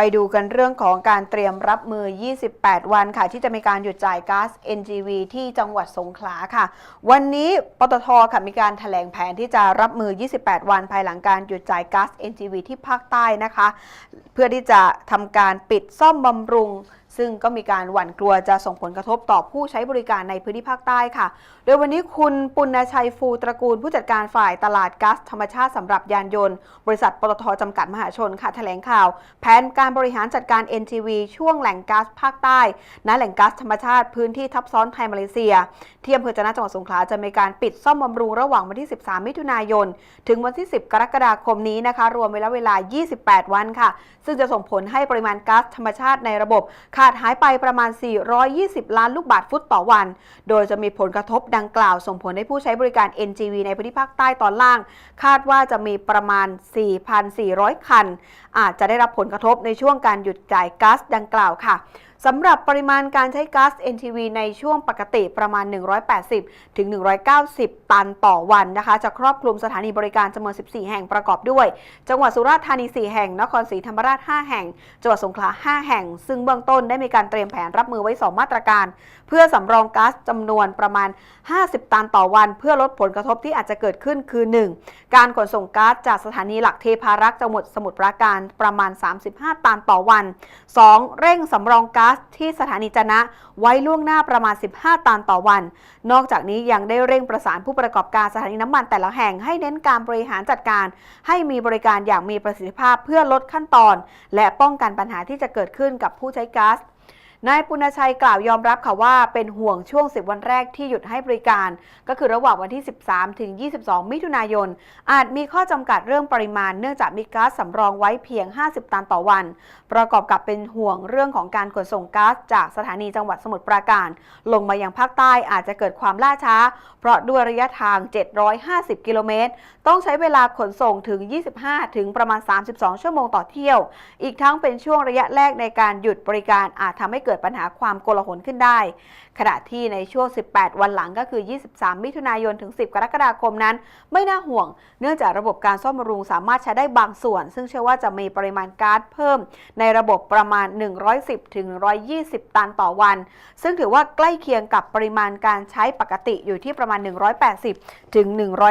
ไปดูกันเรื่องของการเตรียมรับมือ 28 วันค่ะ ที่จะมีการหยุดจ่ายก๊าซ NGV ที่จังหวัดสงขลาค่ะ วันนี้ปตทค่ะมีการถแถลงแผนที่จะรับมือ 28 วันภายหลังการหยุดจ่ายก๊าซ NGV ที่ภาคใต้นะคะ เพื่อที่จะทำการปิดซ่อมบำรุง ซึ่งก็มีการหวั่นกลัวจะส่งผลกระทบต่อผู้ใช้บริการในพื้นที่ภาคใต้ค่ะ โดยวันนี้คุณปุณณชัยฟูตระกูล ผู้จัดการฝ่ายตลาดก๊าซธรรมชาติสำหรับยานยนต์ บริษัทปตทจำกัดมหาชนค่ะแถลงข่าว แผนการบริหารจัดการ NTV ช่วงแหล่งก๊าซภาคใต้ณแหล่งก๊าซธรรมชาติพื้นที่ทับซ้อนไทยมาเลเซีย ที่อำเภอจนะจังหวัดสงขลาจะมีการปิดซ่อมบำรุงระหว่างวันที่ 13 มิถุนายน ถึงวันที่ 10 กรกฎาคมนี้นะคะ รวมเวลาเวลา 28 วันค่ะ ซึ่งจะส่งผลให้ปริมาณก๊าซธรรมชาติในระบบขาดหายไปประมาณ 420 ล้านลูกบาทฟุตต่อวัน โดยจะมีผลกระทบดังกล่าวส่งผลให้ผู้ใช้บริการ NGV ในพื้นที่ภาคใต้ตอนล่าง คาดว่าจะมีประมาณ 4,400 คัน อาจจะได้รับผลกระทบในช่วงการหยุดจ่ายก๊าซดังกล่าวค่ะสำหรับปริมาณการใช้ก๊าซ NTV ในช่วงปกติประมาณ 180 ถึง 190 ตันต่อวันนะคะ จะครอบคลุมสถานีบริการจำนวน 14 แห่งประกอบด้วย จังหวัดสุราษฎร์ธานี 4 แห่ง นครศรีธรรมราช 5 แห่ง จังหวัดสงขลา 5 แห่ง ซึ่งเบื้องต้นได้มีการเตรียมแผนรับมือไว้ 2 มาตรการ เพื่อสำรองก๊าซจำนวนประมาณ 50 ตันต่อวัน เพื่อลดผลกระทบที่อาจจะเกิดขึ้นคือ 1. การขนส่งก๊าซจากสถานีหลักเทพารักษ์จังหวัดสมุทรปราการประมาณ 35 ตันต่อวัน 2. เร่งสำรองก๊าซที่สถานีจนะไว้ล่วงหน้าประมาณ 15 ตันต่อวัน นอกจากนี้ยังได้เร่งประสานผู้ประกอบการสถานีน้ำมันแต่ละแห่งให้เน้นการบริหารจัดการ ให้มีบริการอย่างมีประสิทธิภาพเพื่อลดขั้นตอน และป้องกันปัญหาที่จะเกิดขึ้นกับผู้ใช้ก๊าซます。 นายปุณชัยกล่าวยอมรับค่ะว่าเป็นห่วงช่วง 10 วันแรกที่หยุดให้บริการ ก็คือระหว่างวันที่ 13 ถึง 22 มิถุนายน อาจมีข้อจำกัดเรื่องปริมาณเนื่องจากมีก๊าซสำรองไว้เพียง 50 ตันต่อวัน ประกอบกับเป็นห่วงเรื่องของการขนส่งก๊าซจากสถานีจังหวัดสมุทรปราการ ลงมายังภาคใต้อาจจะเกิดความล่าช้า เพราะด้วยระยะทาง 750 กิโลเมตร ต้องใช้เวลาขนส่งถึง 25 ถึงประมาณ 32 ชั่วโมงต่อเที่ยว อีกทั้งเป็นช่วงระยะแรกในการหยุดบริการอาจทำให้เกิดปัญหาความโกลาหลขึ้นได้ ขณะที่ในช่วง 18 วันหลังก็คือ 23 มิถุนายนถึง 10 กรกฎาคมนั้น ไม่น่าห่วง เนื่องจากระบบการซ่อมบำรุงสามารถใช้ได้บางส่วน ซึ่งเชื่อว่าจะมีปริมาณก๊าซเพิ่ม ในระบบประมาณ 110ถึง120 ตันต่อวัน ซึ่งถือว่าใกล้เคียงกับปริมาณการใช้ปกติอยู่ที่ประมาณ 180ถึง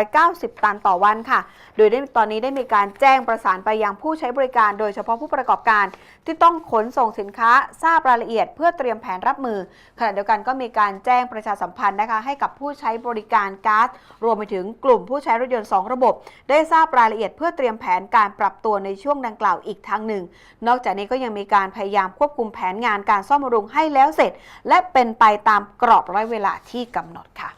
190 ตันต่อวันค่ะ โดยได้ตอนนี้ได้มีการแจ้งประสานไปยังผู้ใช้บริการ โดยเฉพาะผู้ประกอบการ ที่ต้องขนส่งสินค้าทราบรายละเอียดเพื่อเตรียมแผนรับมือ ขณะเดียวกันก็มีการแจ้งประชาสัมพันธ์นะคะให้กับผู้ใช้บริการก๊าซรวมไปถึงกลุ่มผู้ใช้รถยนต์ 2 ระบบ ได้ทราบรายละเอียดเพื่อเตรียมแผนการปรับตัวในช่วงดังกล่าวอีกทางหนึ่ง นอกจากนี้ก็ยังมีการพยายามควบคุมแผนงานการซ่อมบำรุงให้แล้วเสร็จ และเป็นไปตามกรอบระยะเวลาที่กำหนดค่ะ